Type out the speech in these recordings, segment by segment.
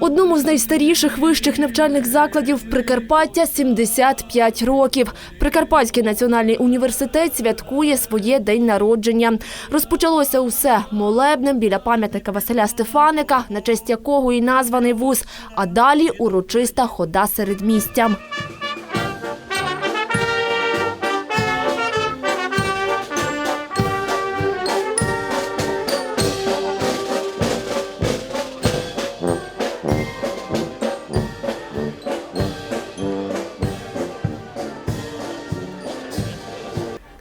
Одному з найстаріших вищих навчальних закладів Прикарпаття 75 років. Прикарпатський національний університет святкує своє день народження. Розпочалося усе молебнем біля пам'ятника Василя Стефаника, на честь якого і названий вуз. А далі урочиста хода серед містя.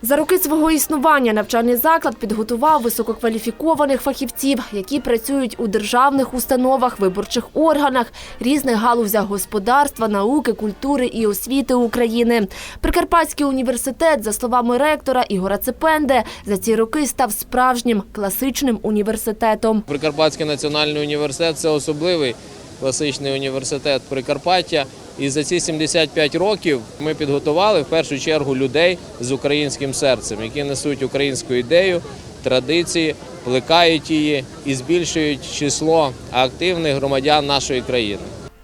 За роки свого існування навчальний заклад підготував висококваліфікованих фахівців, які працюють у державних установах, виборчих органах, різних галузях господарства, науки, культури і освіти України. Прикарпатський університет, за словами ректора Ігора Цепенде, за ці роки став справжнім класичним університетом. Прикарпатський національний університет це особливий класичний університет Прикарпаття. І за ці 75 років ми підготували в першу чергу людей з українським серцем, які несуть українську ідею, традиції, плекають її і збільшують число активних громадян нашої країни.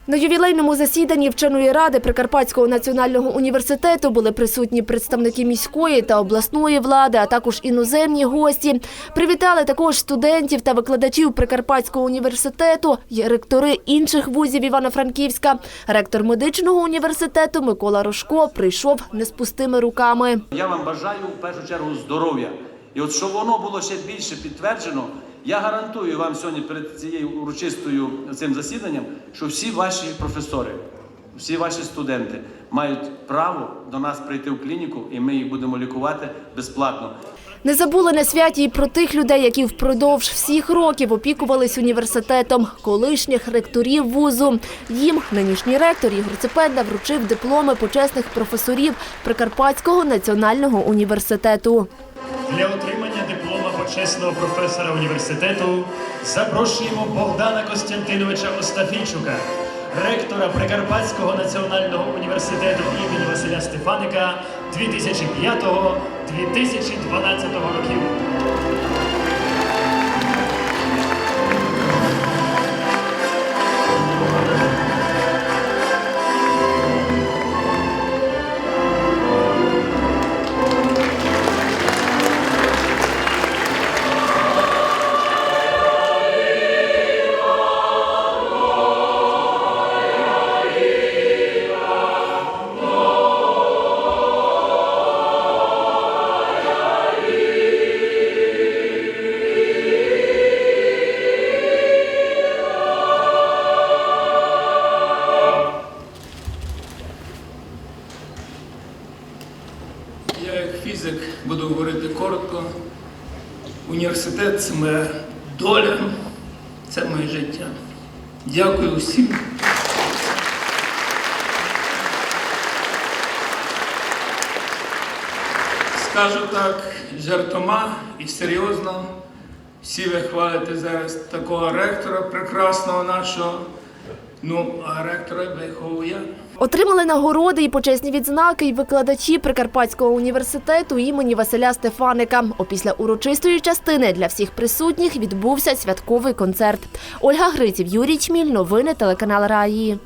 На ювілейному засіданні вченої ради Прикарпатського національного університету були присутні представники міської та обласної влади, а також іноземні гості. Привітали також студентів та викладачів Прикарпатського університету ректори інших вузів Івано-Франківська. Ректор медичного університету Микола Рожко прийшов не з пустими руками. Я вам бажаю в першу чергу здоров'я. І от щоб воно було ще більше підтверджено, я гарантую вам сьогодні перед цією урочистою цим засіданням, що всі ваші професори, всі ваші студенти мають право до нас прийти в клініку, і ми їх будемо лікувати безплатно. Не забули на святі і про тих людей, які впродовж всіх років опікувались університетом, колишніх ректорів вузу. Їм нинішній ректор Ігор Цепенда вручив дипломи почесних професорів Прикарпатського національного університету. Для отримання почесного професора університету запрошуємо Богдана Костянтиновича Остафійчука, ректора Прикарпатського національного університету імені Василя Стефаника 2005-2012 років. Я як фізик буду говорити коротко. Університет це моя доля, це моє життя. Дякую усім. Скажу так жартома і серйозно. Всі ви хвалите зараз такого ректора прекрасного нашого. Ну, а ректора виховую я. Отримали нагороди і почесні відзнаки й викладачі Прикарпатського університету імені Василя Стефаника. Опісля урочистої частини для всіх присутніх відбувся святковий концерт. Ольга Гриців, Юрій Чміль. Новини телеканал Раї.